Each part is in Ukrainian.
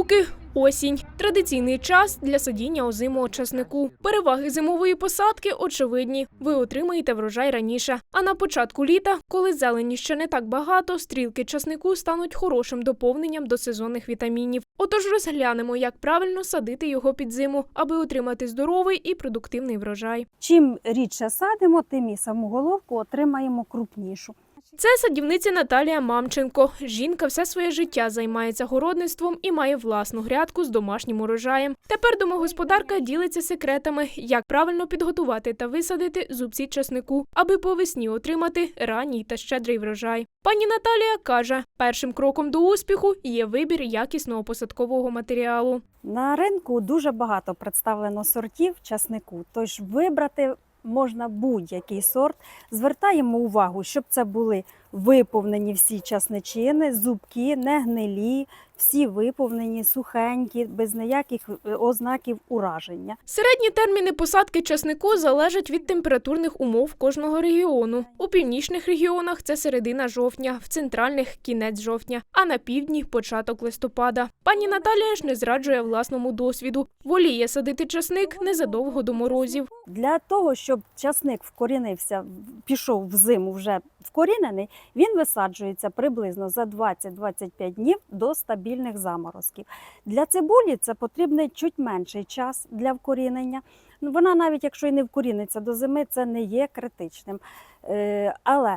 луки. Осінь традиційний час для садіння озимого часнику. Переваги зимової посадки очевидні. Ви отримаєте врожай раніше. А на початку літа, коли зелені ще не так багато, стрілки часнику стануть хорошим доповненням до сезонних вітамінів. Отож розглянемо, як правильно садити його під зиму, аби отримати здоровий і продуктивний врожай. Чим рідше садимо, тим і саму головку отримаємо крупнішу. Це садівниця Наталія Мамченко. Жінка все своє життя займається городництвом і має власну грядку з домашнім урожаєм. Тепер домогосподарка ділиться секретами, як правильно підготувати та висадити зубці часнику, аби по весні отримати ранній та щедрий врожай. Пані Наталія каже, першим кроком до успіху є вибір якісного посадкового матеріалу. На ринку дуже багато представлено сортів часнику, тож вибрати можна будь-який сорт. Звертаємо увагу, щоб це були виповнені всі часничини, зубки, не гнилі, всі виповнені, сухенькі, без ніяких е, ознаків ураження. Середні терміни посадки часнику залежать від температурних умов кожного регіону. У північних регіонах це середина жовтня, в центральних кінець жовтня, а на півдні початок листопада. Пані Наталія ж не зраджує власному досвіду. Воліє садити часник незадовго до морозів. Для того, щоб часник вкорінився, пішов в зиму вже вкорінений, він висаджується приблизно за 20-25 днів до стабільних заморозків. Для цибулі це потрібний чуть менший час для вкорінення. Вона навіть якщо і не вкоріниться до зими, це не є критичним. Е, Але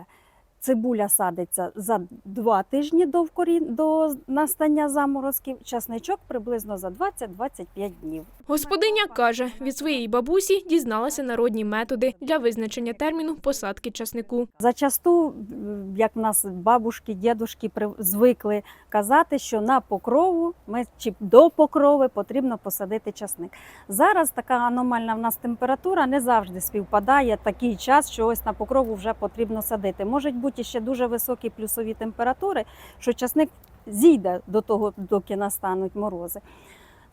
цибуля садиться за два тижні до, вкорін... до настання заморозків, часничок приблизно за 20-25 днів. Господиня каже, від своєї бабусі дізналася народні методи для визначення терміну посадки часнику. Зачасту, як в нас бабушки, дідушки звикли казати, що на покрову ми чи до покрови потрібно посадити часник. Зараз така аномальна в нас температура не завжди співпадає такий час, що ось на покрову вже потрібно садити. Можуть бути ще дуже високі плюсові температури, що часник зійде до того, доки настануть морози.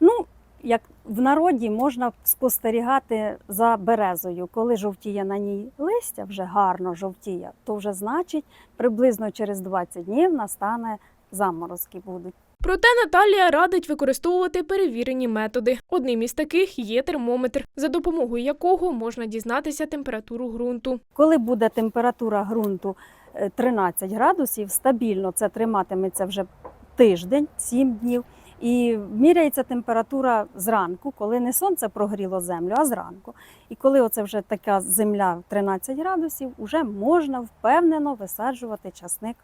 Ну, як в народі можна спостерігати за березою, коли жовтіє на ній листя, вже гарно жовтіє, то вже значить приблизно через 20 днів настане заморозки будуть. Проте Наталія радить використовувати перевірені методи. Одним із таких є термометр, за допомогою якого можна дізнатися температуру ґрунту. Коли буде температура ґрунту 13 градусів, стабільно це триматиметься вже тиждень, 7 днів. І міряється температура зранку, коли не сонце прогріло землю, а зранку. І коли оце вже така земля в 13 градусів, вже можна впевнено висаджувати часник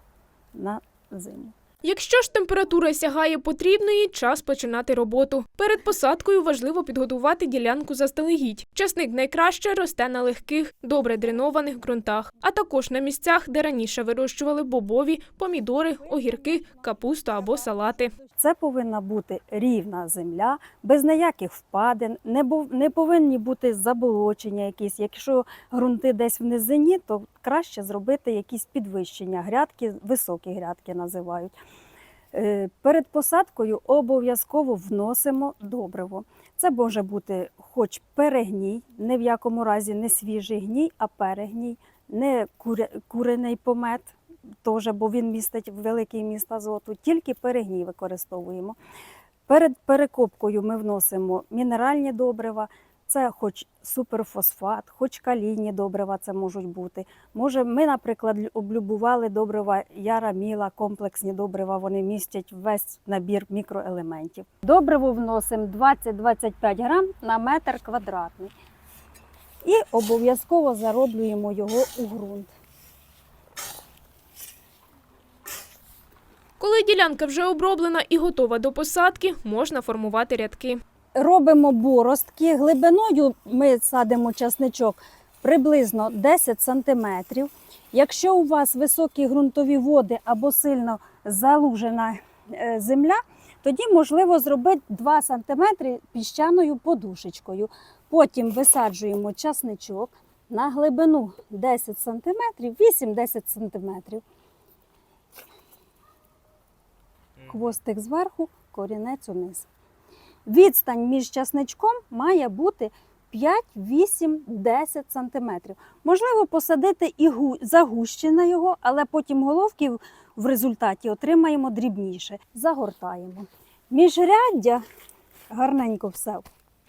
на зиму. Якщо ж температура сягає потрібної, час починати роботу. Перед посадкою важливо підготувати ділянку заздалегідь. Часник найкраще росте на легких, добре дренованих ґрунтах, а також на місцях, де раніше вирощували бобові, помідори, огірки, капусту або салати. Це повинна бути рівна земля, без ніяких впадин, не, повинні бути заболочення якісь. Якщо ґрунти десь в низині, то краще зробити якісь підвищення грядки, високі грядки називають. Е, Перед посадкою обов'язково вносимо добриво. Це може бути хоч перегній, не в якому разі не свіжий гній, а перегній, не куриний помет, теж, бо він містить великий міст азоту, тільки перегній використовуємо. Перед перекопкою ми вносимо мінеральні добрива, це хоч суперфосфат, хоч калійні добрива це можуть бути. Може, ми, наприклад, облюбували добрива Яра Міла, комплексні добрива, вони містять весь набір мікроелементів. Добриво вносимо 20-25 грам на метр квадратний. І обов'язково зароблюємо його у ґрунт. Коли ділянка вже оброблена і готова до посадки, можна формувати рядки. Робимо боростки. Глибиною ми садимо часничок приблизно 10 сантиметрів. Якщо у вас високі ґрунтові води або сильно залужена е, земля, тоді можливо зробити 2 сантиметри піщаною подушечкою. Потім висаджуємо часничок на глибину 10 сантиметрів, 8-10 сантиметрів. Хвостик зверху, корінець униз. Відстань між часничком має бути 5, 8, 10 сантиметрів. Можливо, посадити і гу- загущена його, але потім головки в результаті отримаємо дрібніше. Загортаємо. Міжряддя гарненько все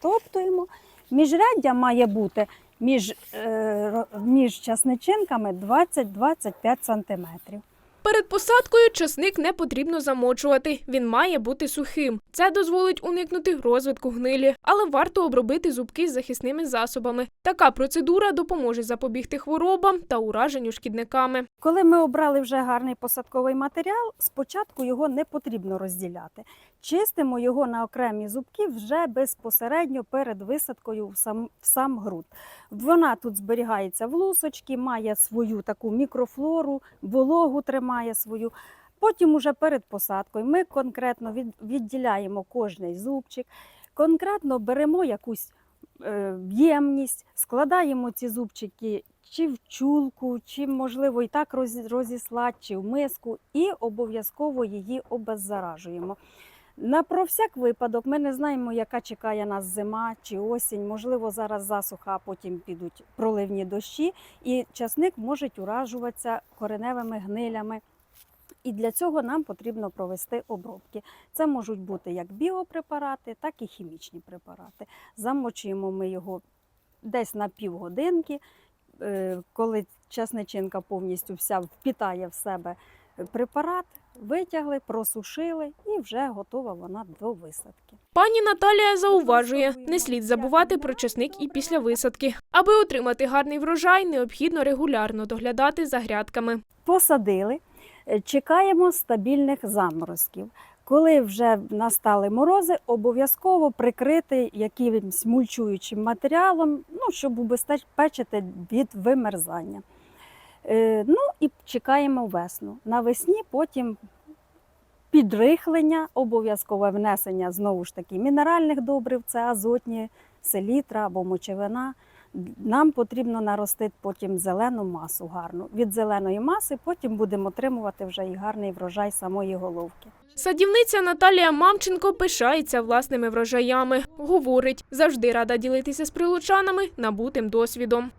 топтуємо. Міжряддя має бути між, е, між часничинками 20-25 сантиметрів. Перед посадкою часник не потрібно замочувати. Він має бути сухим. Це дозволить уникнути розвитку гнилі, але варто обробити зубки з захисними засобами. Така процедура допоможе запобігти хворобам та ураженню шкідниками. Коли ми обрали вже гарний посадковий матеріал, спочатку його не потрібно розділяти. Чистимо його на окремі зубки вже безпосередньо перед висадкою в сам, в сам ґрунт. Вона тут зберігається в лусочки, має свою таку мікрофлору, вологу тримає свою. Потім уже перед посадкою ми конкретно від, відділяємо кожний зубчик, конкретно беремо якусь е, ємність, складаємо ці зубчики чи в чулку, чи, можливо, і так розіслати, чи в миску, і обов'язково її обеззаражуємо. На про всяк випадок ми не знаємо, яка чекає нас зима чи осінь. Можливо, зараз засуха, а потім підуть проливні дощі, і часник може уражуватися кореневими гнилями. І для цього нам потрібно провести обробки. Це можуть бути як біопрепарати, так і хімічні препарати. Замочуємо ми його десь на півгодинки, Е, коли часничинка повністю вся впітає в себе препарат, витягли, просушили і вже готова вона до висадки. Пані Наталія зауважує, не слід забувати про часник і після висадки. Аби отримати гарний врожай, необхідно регулярно доглядати за грядками. Посадили, чекаємо стабільних заморозків. Коли вже настали морози, обов'язково прикрити якимось мульчуючим матеріалом, ну, щоб убезпечити від вимерзання. Е, Ну і чекаємо весну. Навесні потім підрихлення, обов'язкове внесення знову ж таки мінеральних добрив, це азотні, селітра або мочевина. Нам потрібно наростити потім зелену масу гарну. Від зеленої маси потім будемо отримувати вже і гарний врожай самої головки. Садівниця Наталія Мамченко пишається власними врожаями. Говорить, завжди рада ділитися з прилучанами набутим досвідом.